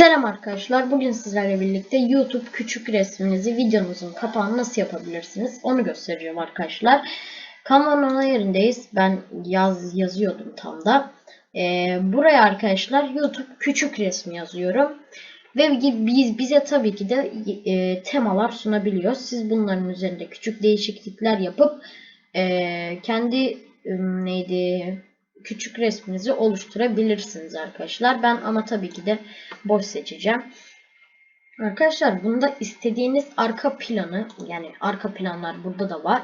Selam arkadaşlar. Bugün sizlerle birlikte YouTube küçük resminizi videonuzun kapağını nasıl yapabilirsiniz onu göstereceğim arkadaşlar. Canva'nın ana yerindeyiz. Ben yaz yazıyordum tam da. Ee, buraya arkadaşlar YouTube küçük resmi yazıyorum. Ve biz bize tabii ki de e, temalar sunabiliyor. Siz bunların üzerinde küçük değişiklikler yapıp e, kendi e, neydi küçük resminizi oluşturabilirsiniz arkadaşlar. Ben ama tabii ki de boş seçeceğim. Arkadaşlar bunda istediğiniz arka planı yani arka planlar burada da var.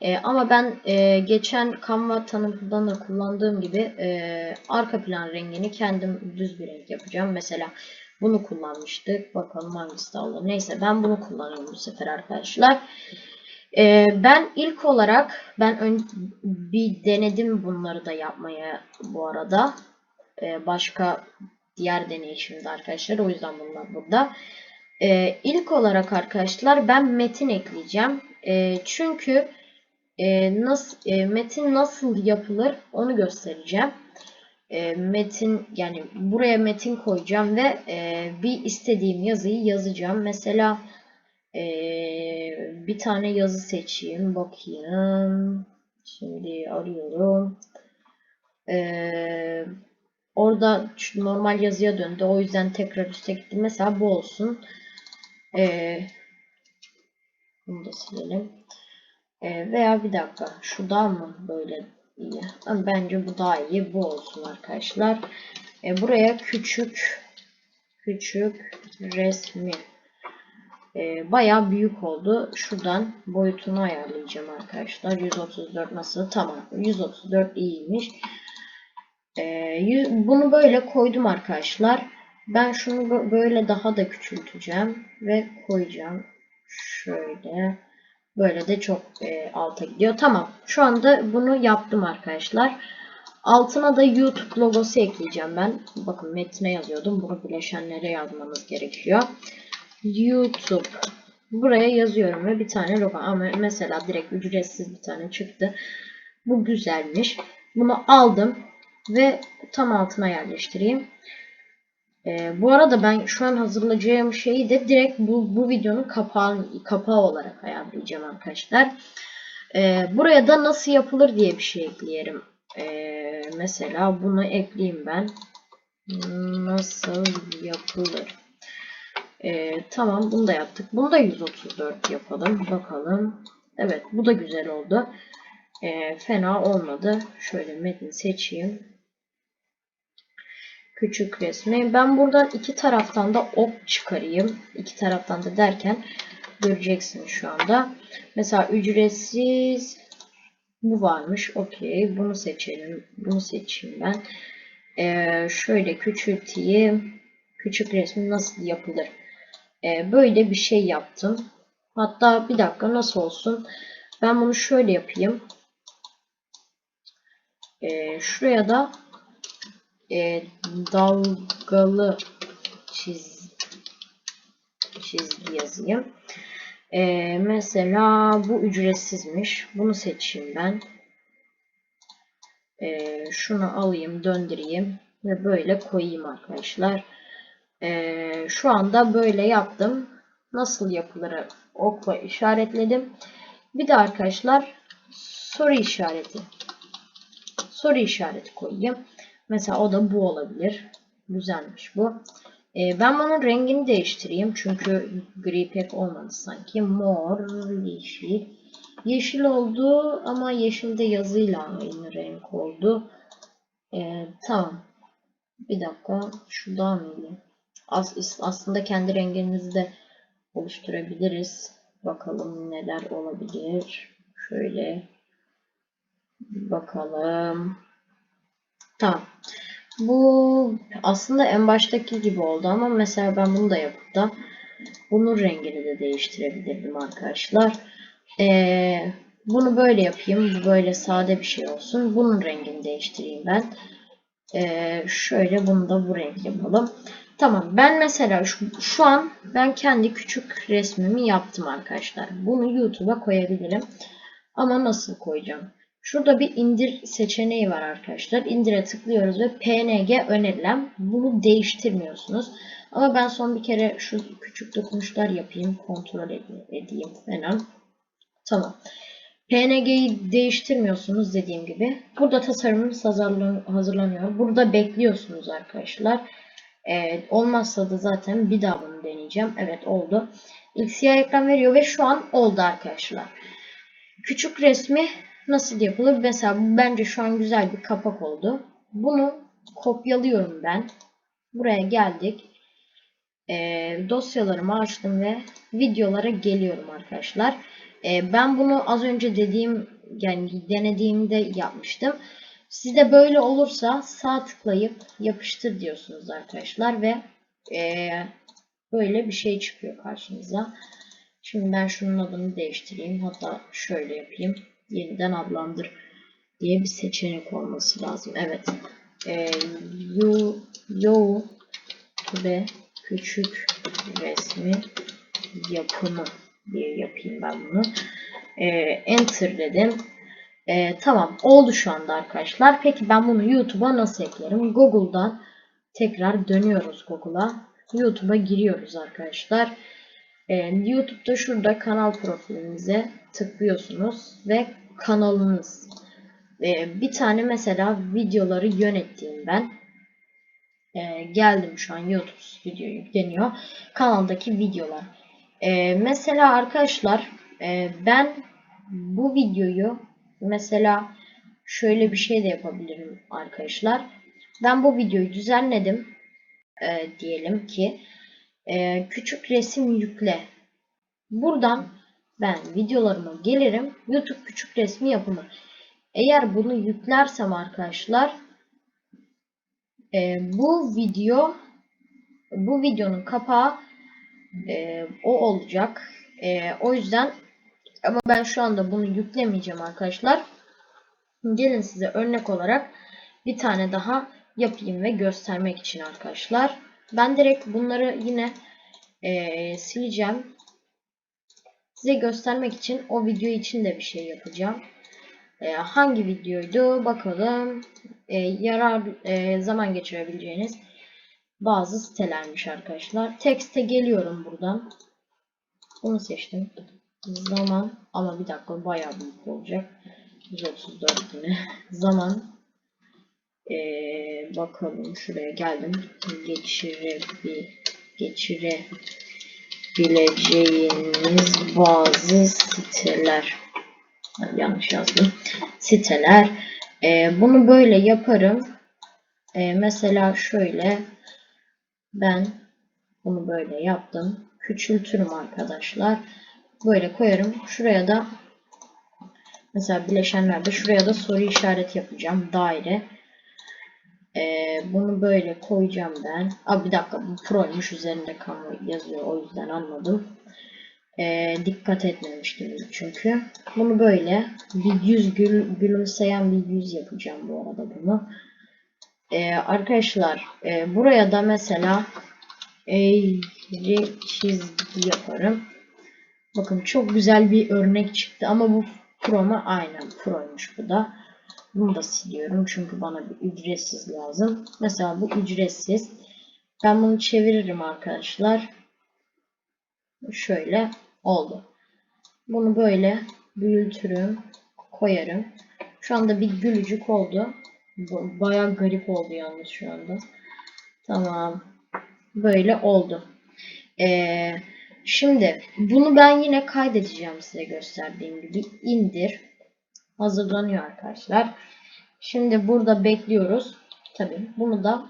Ee, ama ben e, geçen Canva tanımından da kullandığım gibi e, arka plan rengini kendim düz bir renk yapacağım. Mesela bunu kullanmıştık. Bakalım hangisi de olur. Neyse ben bunu kullanıyorum bu sefer arkadaşlar. Ee, ben ilk olarak ben ön, bir denedim bunları da yapmaya bu arada. Ee, başka diğer deneyişimde arkadaşlar. O yüzden bunlar burada. Ee, ilk olarak arkadaşlar ben metin ekleyeceğim. Ee, çünkü e, nasıl e, metin nasıl yapılır onu göstereceğim. E, metin yani buraya metin koyacağım ve e, bir istediğim yazıyı yazacağım. Mesela ee, bir tane yazı seçeyim. Bakayım. Şimdi arıyorum. Ee, orada normal yazıya döndü. O yüzden tekrar üste gittim. Mesela bu olsun. Ee, bunu da silelim. Ee, veya bir dakika. Şu daha mı böyle iyi? Bence bu daha iyi. Bu olsun arkadaşlar. Ee, buraya küçük küçük resmi e, bayağı büyük oldu. Şuradan boyutunu ayarlayacağım arkadaşlar. 134 nasıl? Tamam. 134 iyiymiş. E, bunu böyle koydum arkadaşlar. Ben şunu böyle daha da küçülteceğim ve koyacağım. Şöyle. Böyle de çok e, alta gidiyor. Tamam. Şu anda bunu yaptım arkadaşlar. Altına da YouTube logosu ekleyeceğim ben. Bakın metne yazıyordum. Bunu bileşenlere yazmamız gerekiyor. YouTube. Buraya yazıyorum ve bir tane logo. Ama mesela direkt ücretsiz bir tane çıktı. Bu güzelmiş. Bunu aldım ve tam altına yerleştireyim. Ee, bu arada ben şu an hazırlayacağım şeyi de direkt bu, bu videonun kapağı, kapağı olarak ayarlayacağım arkadaşlar. Ee, buraya da nasıl yapılır diye bir şey ekleyelim. Ee, mesela bunu ekleyeyim ben. Nasıl yapılır? Ee, tamam bunu da yaptık. Bunu da 134 yapalım. Bakalım. Evet bu da güzel oldu. Ee, fena olmadı. Şöyle metin seçeyim. Küçük resmi. Ben buradan iki taraftan da ok çıkarayım. İki taraftan da derken göreceksin şu anda. Mesela ücretsiz bu varmış. Okey. Bunu seçelim. Bunu seçeyim ben. Ee, şöyle küçülteyim. Küçük resmi nasıl yapılır? E, böyle bir şey yaptım. Hatta bir dakika nasıl olsun? Ben bunu şöyle yapayım. E, şuraya da e, dalgalı çiz, çizgi yazayım. E, mesela bu ücretsizmiş. Bunu seçeyim ben. E, şunu alayım, döndüreyim ve böyle koyayım arkadaşlar. Ee, şu anda böyle yaptım. Nasıl yapılır okla işaretledim. Bir de arkadaşlar soru işareti. Soru işareti koyayım. Mesela o da bu olabilir. Güzelmiş bu. Ee, ben bunun rengini değiştireyim. Çünkü gri pek olmadı sanki. Mor, yeşil. Yeşil oldu ama yeşil de yazıyla aynı renk oldu. Ee, tamam. Bir dakika. Şuradan mıydı? As aslında kendi rengimizi de oluşturabiliriz. Bakalım neler olabilir. Şöyle bakalım. Tamam. Bu aslında en baştaki gibi oldu ama mesela ben bunu da yapıp da bunun rengini de değiştirebilirdim arkadaşlar. Ee, bunu böyle yapayım. Bu böyle sade bir şey olsun. Bunun rengini değiştireyim ben. Ee, şöyle bunu da bu renk yapalım. Tamam ben mesela şu, şu an ben kendi küçük resmimi yaptım arkadaşlar. Bunu YouTube'a koyabilirim. Ama nasıl koyacağım? Şurada bir indir seçeneği var arkadaşlar. İndire tıklıyoruz ve PNG önerilen. Bunu değiştirmiyorsunuz. Ama ben son bir kere şu küçük dokunuşlar yapayım. Kontrol edeyim falan. Tamam. PNG'yi değiştirmiyorsunuz dediğim gibi. Burada tasarımınız hazırlanıyor. Burada bekliyorsunuz arkadaşlar. Ee, olmazsa da zaten bir daha bunu deneyeceğim. Evet oldu. İlk ekran veriyor ve şu an oldu arkadaşlar. Küçük resmi nasıl yapılır? Mesela bence şu an güzel bir kapak oldu. Bunu kopyalıyorum ben. Buraya geldik. Ee, dosyalarımı açtım ve videolara geliyorum arkadaşlar. Ee, ben bunu az önce dediğim yani denediğimde yapmıştım. Sizde böyle olursa sağ tıklayıp yapıştır diyorsunuz arkadaşlar ve e, böyle bir şey çıkıyor karşınıza. Şimdi ben şunun adını değiştireyim. Hatta şöyle yapayım. Yeniden adlandır diye bir seçenek olması lazım. Evet. E, you ve küçük resmi yapımı diye yapayım ben bunu. E, enter dedim. E, tamam oldu şu anda arkadaşlar. Peki ben bunu YouTube'a nasıl eklerim? Google'dan tekrar dönüyoruz Google'a. YouTube'a giriyoruz arkadaşlar. E, YouTube'da şurada kanal profilinize tıklıyorsunuz ve kanalınız. E, bir tane mesela videoları yönettiğim ben. E, geldim şu an YouTube video yükleniyor. Kanaldaki videolar. E, mesela arkadaşlar e, ben bu videoyu mesela şöyle bir şey de yapabilirim arkadaşlar. Ben bu videoyu düzenledim. E, diyelim ki e, küçük resim yükle. Buradan ben videolarıma gelirim. YouTube küçük resmi yapımı. Eğer bunu yüklersem arkadaşlar e, bu video bu videonun kapağı e, o olacak. E, o yüzden ama ben şu anda bunu yüklemeyeceğim arkadaşlar. Gelin size örnek olarak bir tane daha yapayım ve göstermek için arkadaşlar. Ben direkt bunları yine e, sileceğim. Size göstermek için o video için de bir şey yapacağım. E, hangi videoydu bakalım. E, yarar e, zaman geçirebileceğiniz bazı sitelermiş arkadaşlar. Tekste geliyorum buradan. Bunu seçtim. Zaman ama bir dakika bayağı büyük olacak. 134 yine. Zaman ee, bakalım şuraya geldim. Geçirebil geçirebileceğiniz bazı siteler. Yanlış yazdım. Siteler. Ee, bunu böyle yaparım. Ee, mesela şöyle ben bunu böyle yaptım. Küçültürüm arkadaşlar. Böyle koyarım. Şuraya da mesela bileşenlerde şuraya da soru işareti yapacağım. Daire. Ee, bunu böyle koyacağım ben. Aa, bir dakika bu proymuş üzerinde kamu yazıyor. O yüzden anladım. Ee, dikkat etmemiştim çünkü. Bunu böyle bir yüz gül, gülümseyen bir yüz yapacağım bu arada bunu. Ee, arkadaşlar e, buraya da mesela eğri çizgi yaparım. Bakın çok güzel bir örnek çıktı ama bu Pro mu? Aynen Pro'ymuş bu da. Bunu da siliyorum çünkü bana bir ücretsiz lazım. Mesela bu ücretsiz. Ben bunu çeviririm arkadaşlar. Şöyle oldu. Bunu böyle büyütürüm. Koyarım. Şu anda bir gülücük oldu. Baya garip oldu yalnız şu anda. Tamam. Böyle oldu. Ee, şimdi bunu ben yine kaydedeceğim size gösterdiğim gibi. indir hazırlanıyor arkadaşlar. Şimdi burada bekliyoruz. Tabii bunu da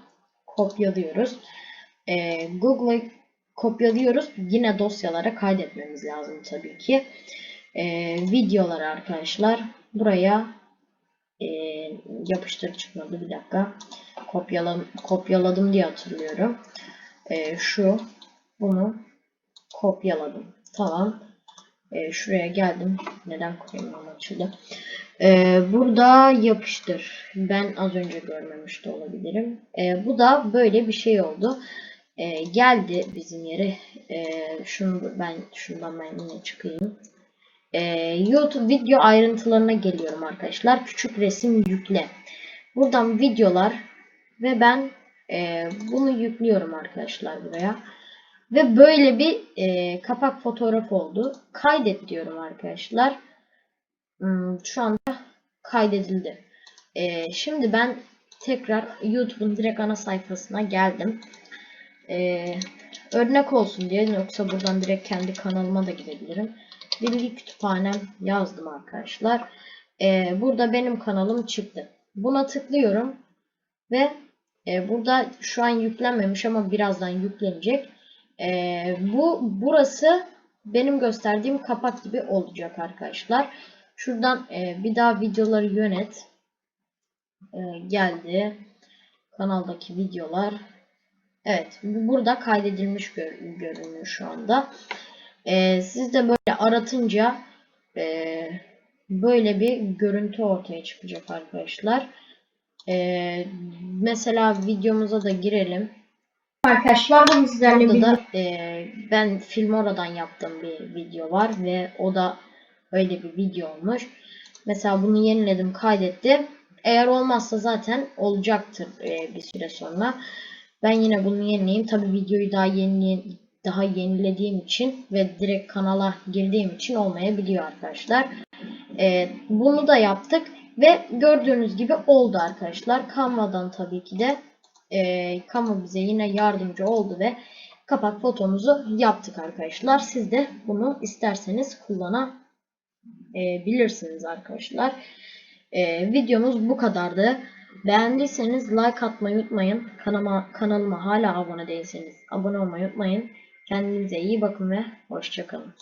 kopyalıyoruz. Ee, Google'a kopyalıyoruz. Yine dosyalara kaydetmemiz lazım tabii ki. Ee, videolar arkadaşlar. Buraya e, yapıştır çıkmadı. Bir dakika. Kopyalam, kopyaladım diye hatırlıyorum. Ee, şu. Bunu kopyaladım. Tamam. Ee, şuraya geldim. Neden koyamam açıldı. Ee, burada yapıştır. Ben az önce görmemiş de olabilirim. Ee, bu da böyle bir şey oldu. Ee, geldi bizim yere. Ee, şunu ben şundan ben yine çıkayım. e, YouTube video ayrıntılarına geliyorum arkadaşlar. Küçük resim yükle. Buradan videolar ve ben e, bunu yüklüyorum arkadaşlar buraya. Ve böyle bir e, kapak fotoğrafı oldu. Kaydet diyorum arkadaşlar. Hmm, şu anda kaydedildi. E, şimdi ben tekrar YouTube'un direkt ana sayfasına geldim. E, örnek olsun diye yoksa buradan direkt kendi kanalıma da gidebilirim. Bilgi kütüphanem yazdım arkadaşlar. E, burada benim kanalım çıktı. Buna tıklıyorum ve e, burada şu an yüklenmemiş ama birazdan yüklenecek. E, bu burası benim gösterdiğim kapak gibi olacak arkadaşlar. Şuradan e, bir daha videoları yönet e, geldi. Kanaldaki videolar. Evet bu burada kaydedilmiş gör, görünüyor şu anda. E, siz de böyle aratınca e, böyle bir görüntü ortaya çıkacak arkadaşlar. E, mesela videomuza da girelim. Arkadaşlar bunu sizlerle Burada da e, ben Filmora'dan yaptığım bir video var ve o da öyle bir video olmuş. Mesela bunu yeniledim, kaydettim. Eğer olmazsa zaten olacaktır e, bir süre sonra. Ben yine bunu yenileyim. Tabi videoyu daha yeni daha yenilediğim için ve direkt kanala girdiğim için olmayabiliyor arkadaşlar. E, bunu da yaptık ve gördüğünüz gibi oldu arkadaşlar. Canva'dan tabii ki de e, Canva bize yine yardımcı oldu ve kapak fotomuzu yaptık arkadaşlar. Siz de bunu isterseniz kullanabilirsiniz arkadaşlar. E, videomuz bu kadardı. Beğendiyseniz like atmayı unutmayın. Kanalıma, kanalıma hala abone değilseniz abone olmayı unutmayın. Kendinize iyi bakın ve hoşçakalın.